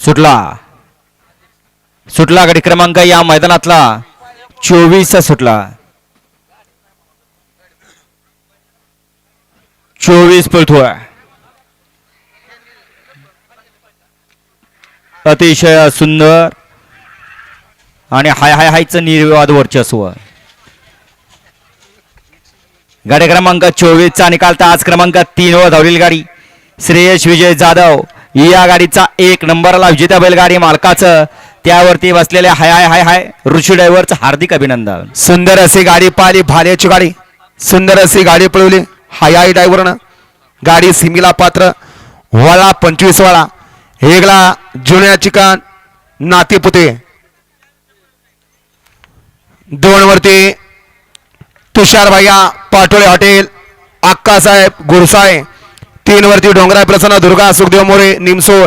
सुटला. सुटला गडी क्रमांक या मैदानातला. चोवीस सुटला. चोवीस पळतोय अतिशय सुंदर आणि हाय हाय हायचं निर्विवाद वर्चस्व. गाडी क्रमांक चोवीसचा निकाल तर आज क्रमांक तीन वर धावलेली गाडी. श्रेयश विजय जाधव. या गाडीचा एक नंबरला विजेत्या बैलगाडी मालकाचं. त्यावरती बसलेल्या हाय हाय हाय हाय ऋषी ड्रायव्हरचं हार्दिक अभिनंदन. सुंदर अशी गाडी पाहिली भाल्याची गाडी. सुंदर अशी गाडी पळवली हाय हाय ड्रायव्हरनं. गाडी सिमीला पात्र वळा पंचवीस वळा. हेगला जुन्या चिकन नातेपुते. दोनवरती तुषार भैया पाटोळे हॉटेल अक्कासाहेब गुरुसाहेब तीन वरती डोंगरा प्रसन्न दुर्गा सुखदेव मोरे निमसोड